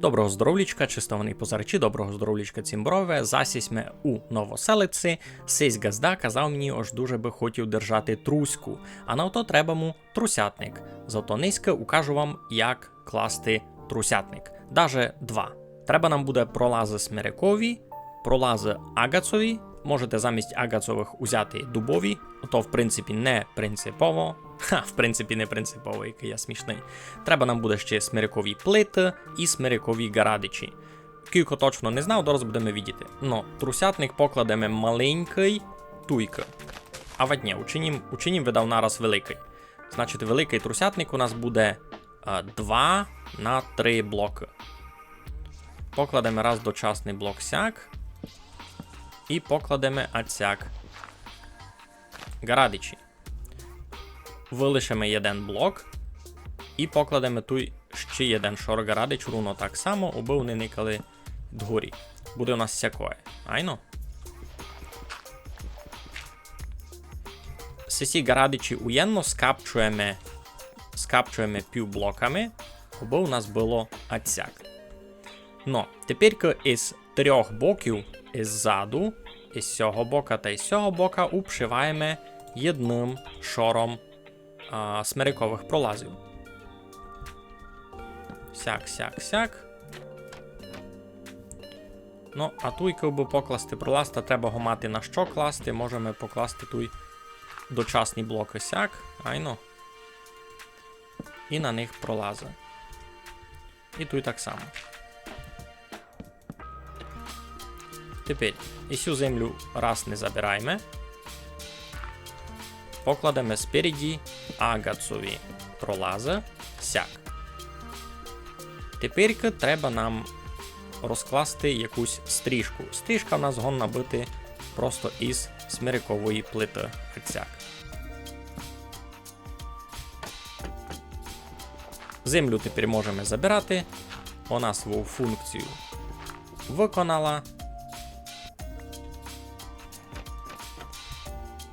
Доброго здоровлічка, чистований позаречі, доброго здоровлічка цімброве. Засісьме у новоселиці. Сись газда казав мені, ож дуже би хотів держати труську, а на ото треба му трусятник. Зато низько укажу вам, як класти трусятник. Даже два. Треба нам буде пролази смирикові, пролази агацові. Можете замість агацових узяти дубові, то в принципі не принципово. Ха, в принципі, не принципово, який я смішний. Треба нам буде ще смирикові плити і смирикові гарадичі. Кілько точно не знав, дораз будемо видіти. Ну, трусятник покладемо маленький туйка. А вадні, учинім, учинім видав нараз великий. Значить, великий трусятник у нас буде 2 на 3 блоки. Покладемо раз дочасний блок сяк. І покладемо ацяк. Гарадичі. Вилишимо один блок. І покладемо тут ще один шоргарадич, руно так само, аби вони никали дгорі. Буде у нас всякое. Айно? Сесі гарадичі уєнно скапчуємо, скапчуємо півблоками, аби у нас було ацяк. Но тепер із трьох боків, із заду, із цього бока та із цього бока упшиваємо одним шором а, смирикових пролазів. Сяк, сяк, сяк. Ну, а туй, би покласти пролаз, та треба го мати на що класти. Можемо покласти туй дочасні блоки сяк, айно. І на них пролази. І туй так само. Тепер і цю землю раз не забираємо. Покладемо спереді агацові пролази сяк. Тепер треба нам розкласти якусь стрижку. Стрижка в нас гонна бити просто із смирикової плити гацяк. Землю тепер можемо забирати. Вона свою функцію виконала.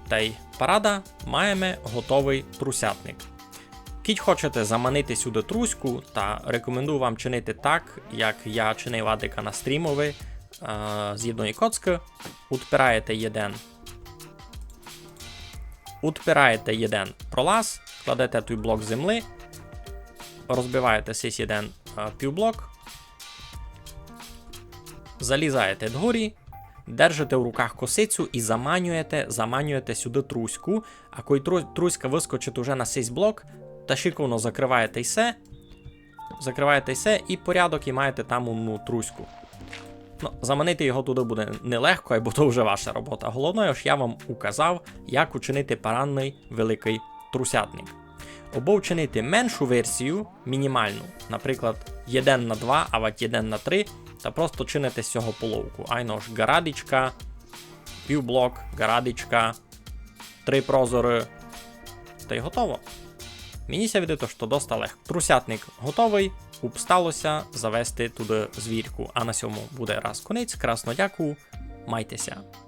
Та й парада маємо готовий трусятник. Кіть хочете заманити сюди труську, та рекомендую вам чинити так, як я чинив адика на стрімові е, з єдної коцки. Утпираєте один. Утпираєте один пролаз, кладете той блок земли, розбиваєте сись один е, півблок, залізаєте дгорі, держите в руках косицю і заманюєте, заманюєте сюди труську. А коли труська вискочить уже на сись блок, та шиковно закриваєте все, закриваєте все і порядок і маєте там одну труську. Ну, заманити його туди буде нелегко, бо то вже ваша робота. Головне, ж я вам указав, як учинити паранний великий трусятник. Або вчинити меншу версію, мінімальну, наприклад, 1 на 2, а вать 1 на 3, та просто чините з цього половку. Айно ж гарадичка, півблок, гарадичка, три прозори. Та й готово. Мені ся відео, що доста легко. Трусятник готовий, упсталося завести туди звірку. А на цьому буде раз конець. Красно дякую, майтеся.